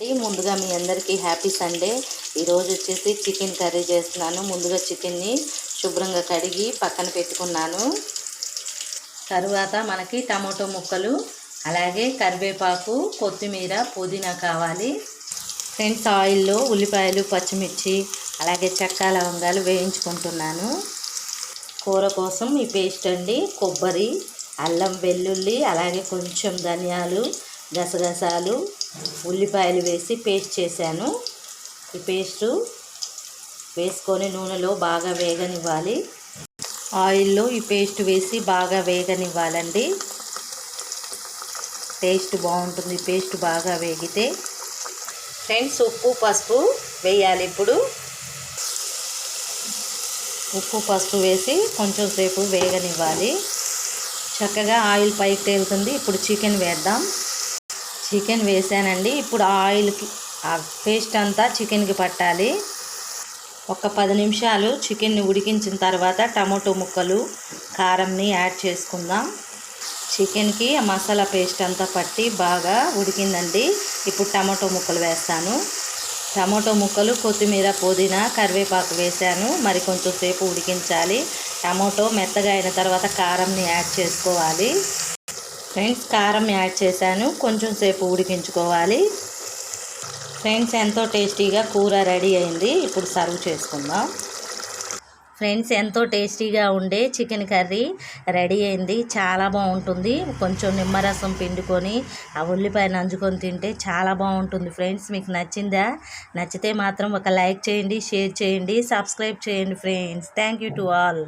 అండి. ముందుగా మీ అందరికీ హ్యాపీ సండే. ఈరోజు వచ్చేసి చికెన్ కర్రీ చేస్తున్నాను. ముందుగా చికెన్ని శుభ్రంగా కడిగి పక్కన పెట్టుకున్నాను. తరువాత మనకి టమాటో ముక్కలు అలాగే కరివేపాకు కొత్తిమీర పుదీనా కావాలి. ఫ్రెండ్స్ ఆయిల్లో ఉల్లిపాయలు పచ్చిమిర్చి అలాగే చెక్క లవంగాలు వేయించుకుంటున్నాను. కూర కోసం ఈ పేస్ట్ అండి. కొబ్బరి అల్లం వెల్లుల్లి అలాగే కొంచెం ధనియాలు గసగసాలు ఉల్లిపాయలు వేసి పేస్ట్ చేశాను. ఈ పేస్టు వేసుకొని నూనెలో బాగా వేగనివ్వాలి. ఆయిల్లో ఈ పేస్ట్ వేసి బాగా వేగనివ్వాలండి. టేస్ట్ బాగుంటుంది పేస్ట్ బాగా వేగితే. ఫ్రెండ్స్ ఉప్పు పసుపు వేయాలి ఇప్పుడు. ఉప్పు పసుపు వేసి కొంచెం సేపు వేగనివ్వాలి. చక్కగా ఆయిల్ పైకి తేలుతుంది. ఇప్పుడు చికెన్ వేద్దాం. చికెన్ వేసానండి. ఇప్పుడు ఆయిల్కి ఆ పేస్ట్ అంతా చికెన్కి పట్టాలి. ఒక పది నిమిషాలు చికెన్ని ఉడికించిన తర్వాత టమాటో ముక్కలు కారంని యాడ్ చేసుకుందాం. చికెన్కి మసాలా పేస్ట్ అంతా పట్టి బాగా ఉడికిందండి. ఇప్పుడు టమాటో ముక్కలు వేస్తాను. టమాటో ముక్కలు కొత్తిమీర పుదీనా కరివేపాకు వేసాను. మరి కొంచెం సేపు ఉడికించాలి. టమాటో మెత్తగా అయిన తర్వాత కారంని యాడ్ చేసుకోవాలి. ఫ్రెండ్స్ కారం యాడ్ చేశాను. కొంచెం సేపు ఉడికించుకోవాలి. ఫ్రెండ్స్ ఎంతో టేస్టీగా కూర రెడీ అయింది. ఇప్పుడు సర్వ్ చేసుకుందాం. ఫ్రెండ్స్ ఎంతో టేస్టీగా ఉండే చికెన్ కర్రీ రెడీ అయింది. చాలా బాగుంటుంది. కొంచెం నిమ్మరసం పిండుకొని ఆ ఉల్లిపాయ నంజుకొని తింటే చాలా బాగుంటుంది ఫ్రెండ్స్. మీకు నచ్చిందా? నచ్చితే మాత్రం ఒక లైక్ చేయండి షేర్ చేయండి సబ్స్క్రైబ్ చేయండి friends. Thank you to all.